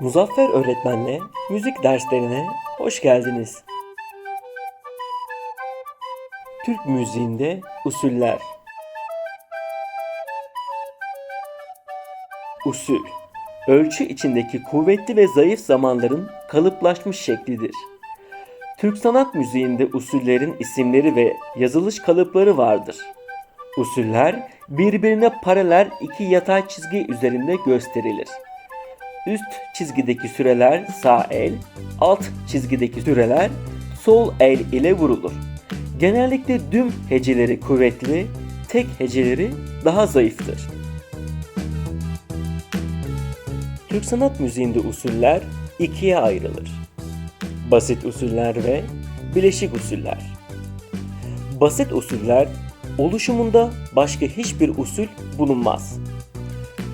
Muzaffer öğretmenle müzik derslerine hoş geldiniz. Türk müziğinde usuller. Usul, ölçü içindeki kuvvetli ve zayıf zamanların kalıplaşmış şeklidir. Türk sanat müziğinde usullerin isimleri ve yazılış kalıpları vardır. Usuller birbirine paralel iki yatay çizgi üzerinde gösterilir. Üst çizgideki süreler sağ el, alt çizgideki süreler sol el ile vurulur. Genellikle düm heceleri kuvvetli, tek heceleri daha zayıftır. Türk sanat müziğinde usuller ikiye ayrılır. Basit usuller ve bileşik usuller. Basit usuller oluşumunda başka hiçbir usul bulunmaz.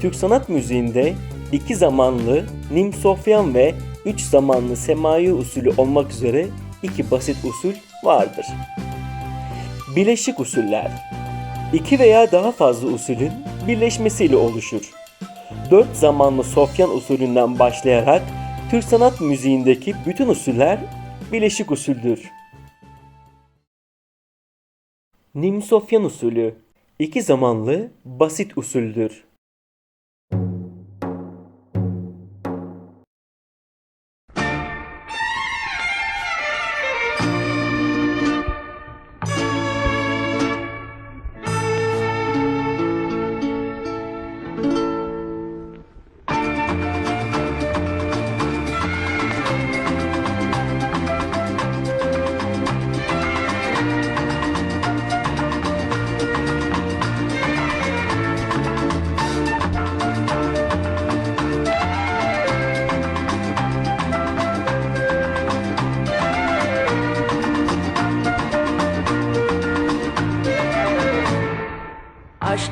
Türk sanat müziğinde iki zamanlı Nim Sofyan ve üç zamanlı Semai usulü olmak üzere iki basit usul vardır. Bileşik usuller iki veya daha fazla usulün birleşmesiyle oluşur. Dört zamanlı Sofyan usulünden başlayarak Türk sanat müziğindeki bütün usuller bileşik usuldür. Nim Sofyan usulü iki zamanlı basit usuldür.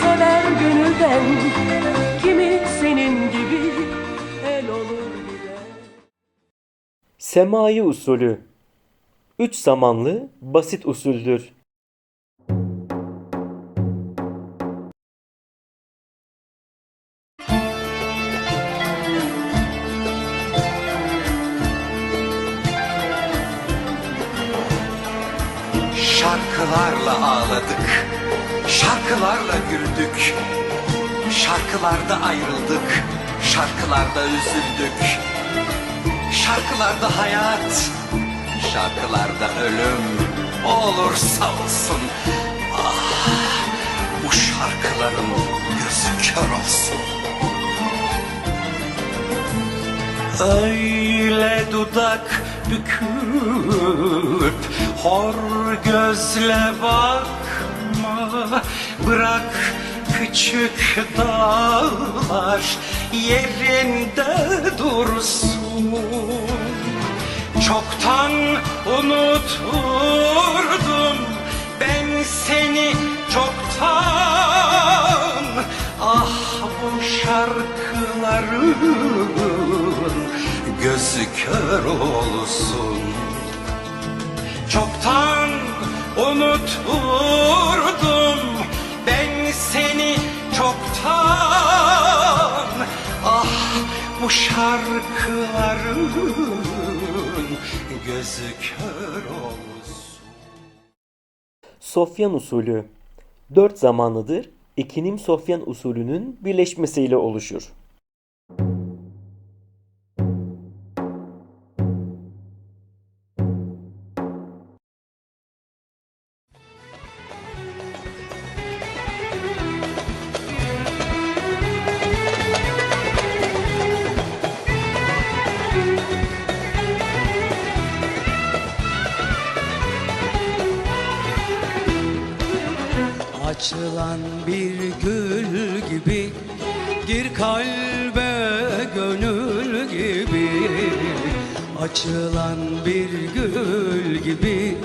sever gönülden Kimi senin gibi el olur gider Semai usulü Üç zamanlı basit usuldür. Şarkılarda ayrıldık, şarkılarda üzüldük. Şarkılarda hayat, şarkılarda ölüm. Olursa olsun. Ah, bu şarkıların gözü kör olsun. Öyle dudak büküp hor gözle bakma Bırak küçük dağlar yerinde dursun. Çoktan unuturdum ben seni çoktan. Ah bu şarkıların gözü kör olsun. Çoktan unuturdum şarkıların gözü kör olsun Sofyan usulü dört zamanlıdır. İkinim Sofyan usulünün birleşmesiyle oluşur. Bir gül gibi Gir kalbe gönül gibi. Açılan bir gül gibi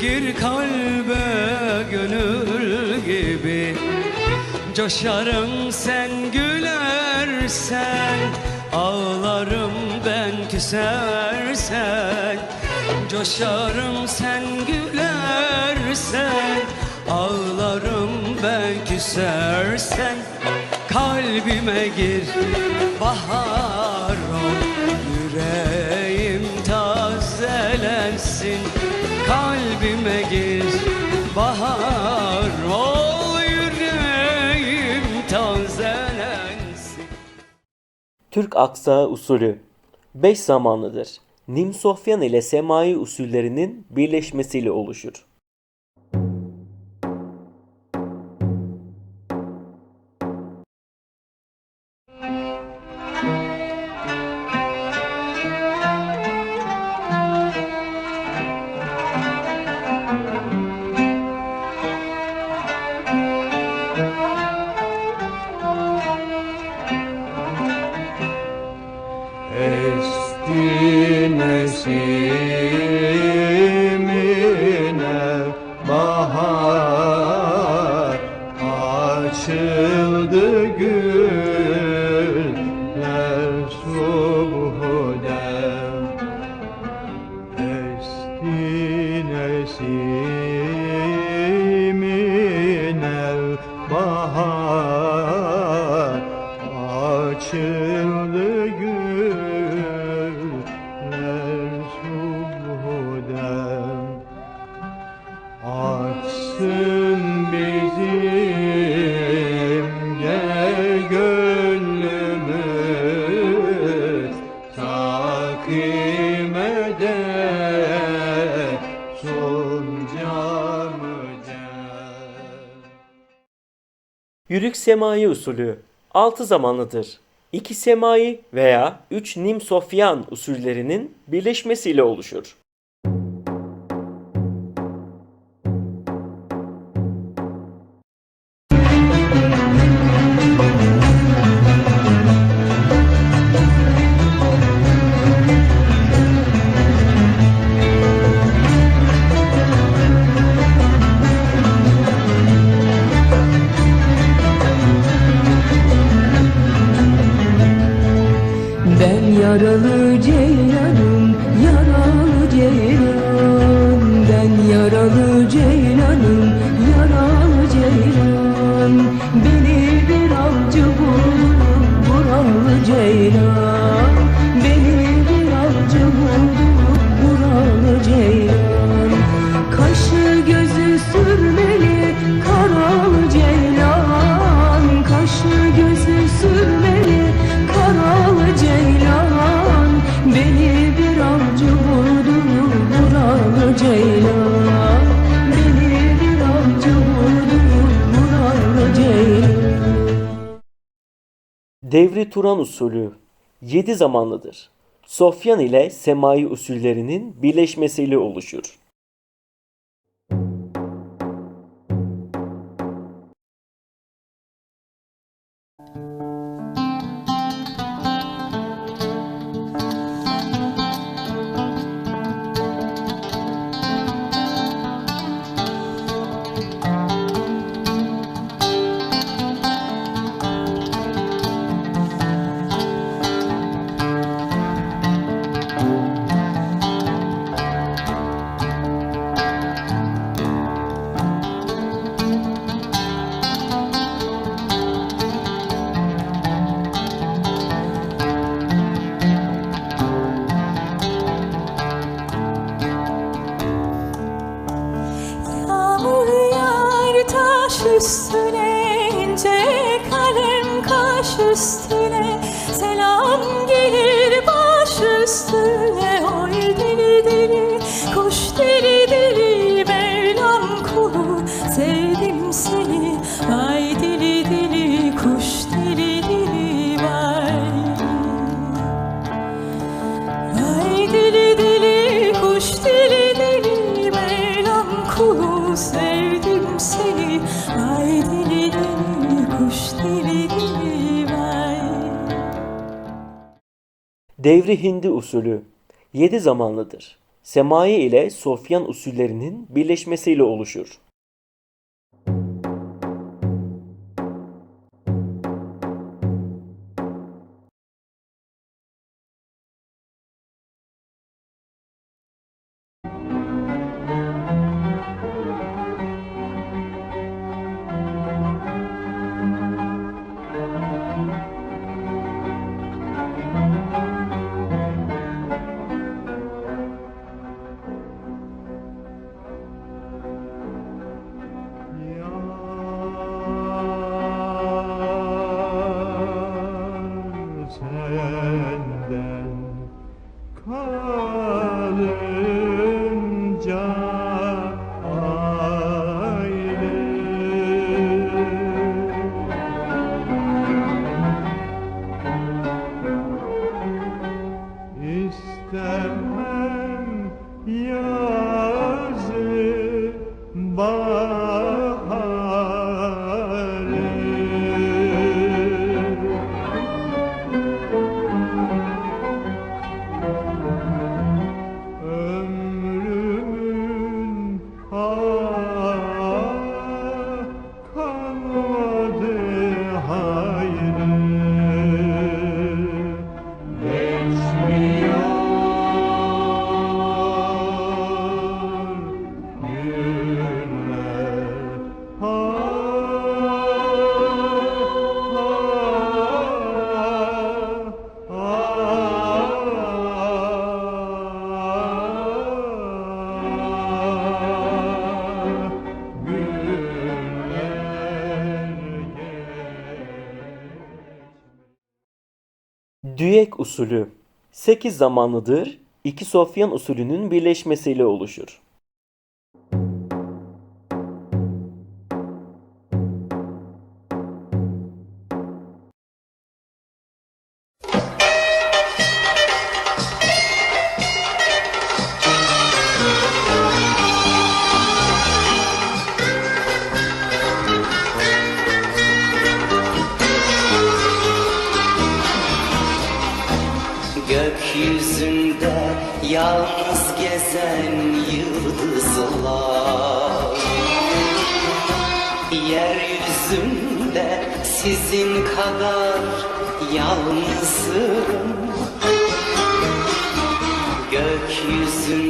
Gir kalbe gönül gibi. Coşarım sen gülersen Ağlarım ben küsersen. Coşarım sen gülersen Ağlarım küsersen Kalbime gir bahar ol Yüreğim tazelensin Kalbime gir bahar ol Yüreğim tazelensin Türk aksağı usulü 5 zamanlıdır. Nim Sofyan ile semai usullerinin birleşmesiyle oluşur. Semai usulü 6 zamanlıdır. 2 semai veya 3 nim sofyan usullerinin birleşmesiyle oluşur. Devri Turan usulü 7 zamanlıdır. Sofyan ile semai usullerinin birleşmesiyle oluşur. Devri Hindi usulü Yedi zamanlıdır. Semai ile Sofyan usullerinin birleşmesiyle oluşur. Hallelujah. Usulü 8 zamanlıdır. İki Sofyan usulünün birleşmesiyle oluşur.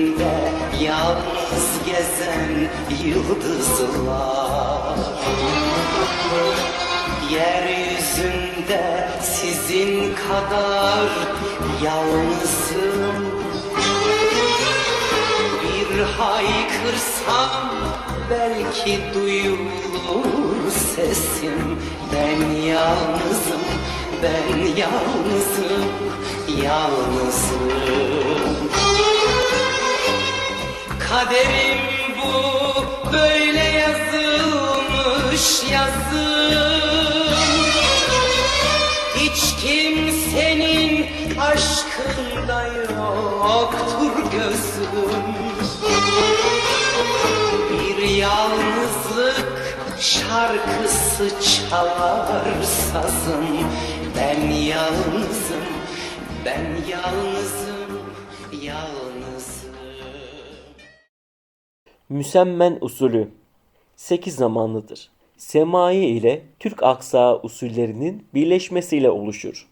Gökyüzünde yalnız gezen yıldızlar. Yeryüzünde sizin kadar yalnızım. Bir haykırsam belki duyulur sesim. Ben yalnızım, ben yalnızım, yalnızım Kaderim bu. Böyle yazılmış yazım. Hiç kimsenin aşkında yoktur gözüm. Bir yalnızlık şarkısı çalar sazım. Ben yalnızım, ben yalnızım, yalnızım Müsemmen usulü 8 zamanlıdır. Semai ile Türk aksağı usullerinin birleşmesiyle oluşur.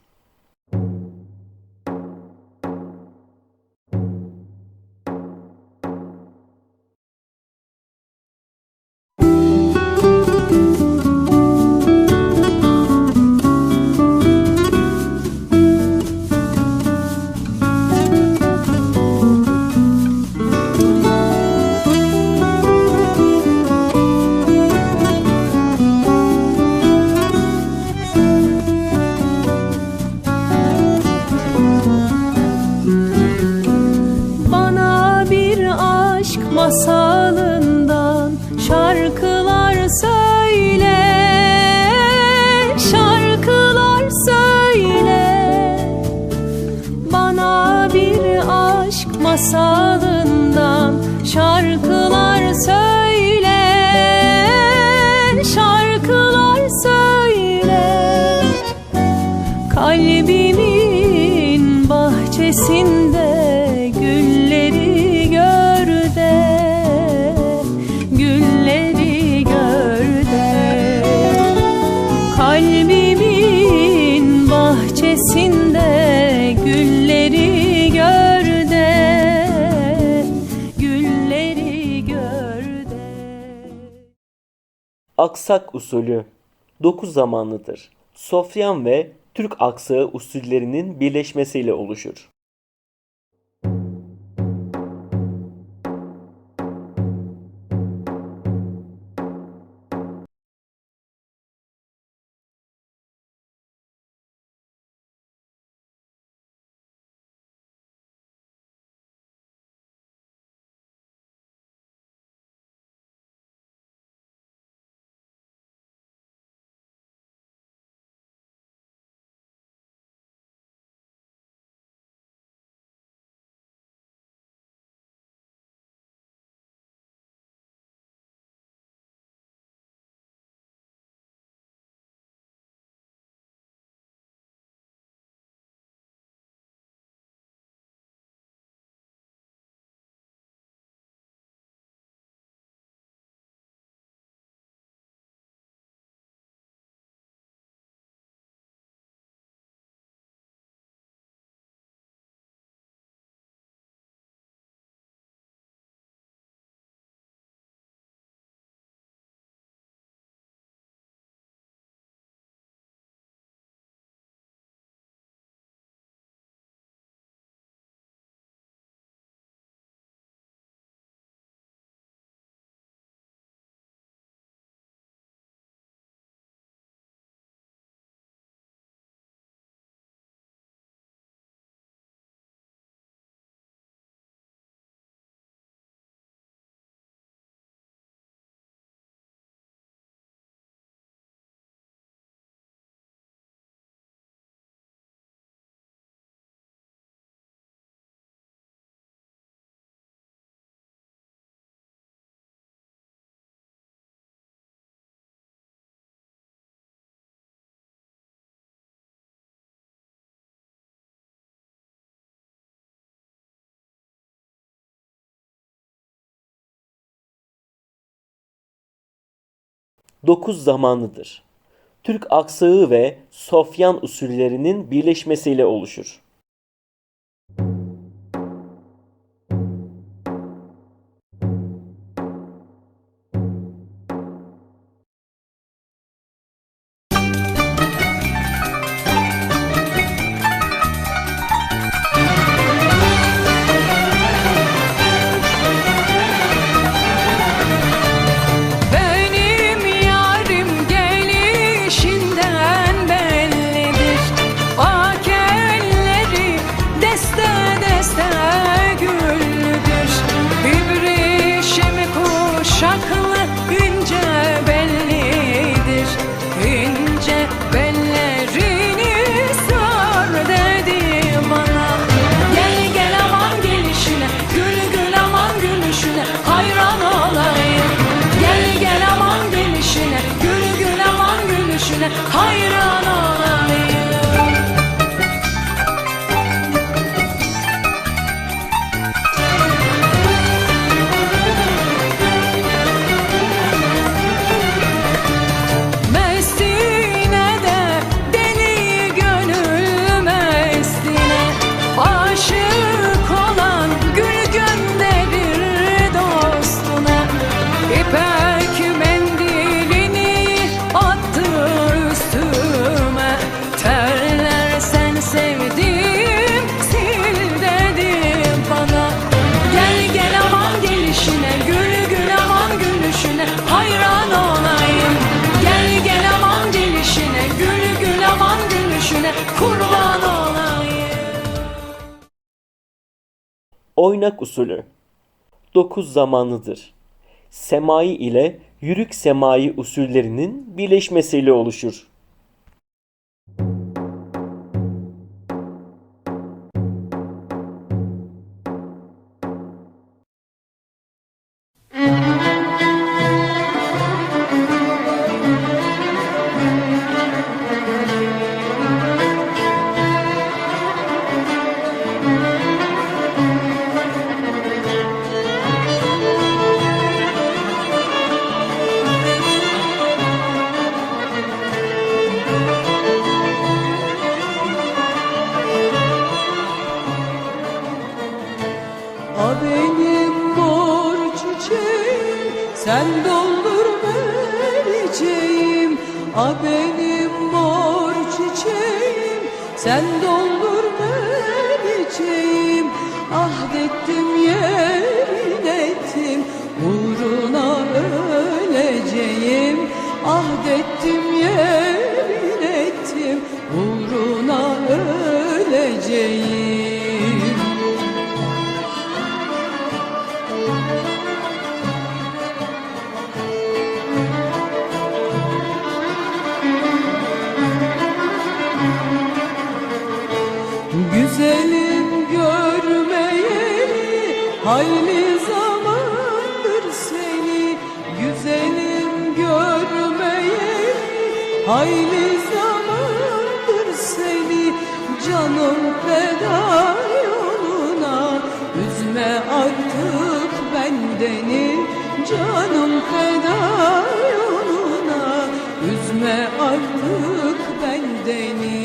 aksak usulü 9 zamanlıdır. Sofyan ve Türk aksağı usullerinin birleşmesiyle oluşur. 9 zamanlıdır. Türk aksağı ve Sofyan usullerinin birleşmesiyle oluşur. Oynak usulü. 9 zamanlıdır. Semai ile yürük semai usullerinin birleşmesiyle oluşur. Sen doldur vereceğim A benim mor çiçeğim. Sen doldur vereceğim Ahdettim yemin ettim. Uğruna öleceğim Ahdettim hayli zamandır seni Güzelim görmeyeli hayli zamandır seni Canım feda yoluna. Üzme artık bendeni Canım feda yoluna. Üzme artık bendeni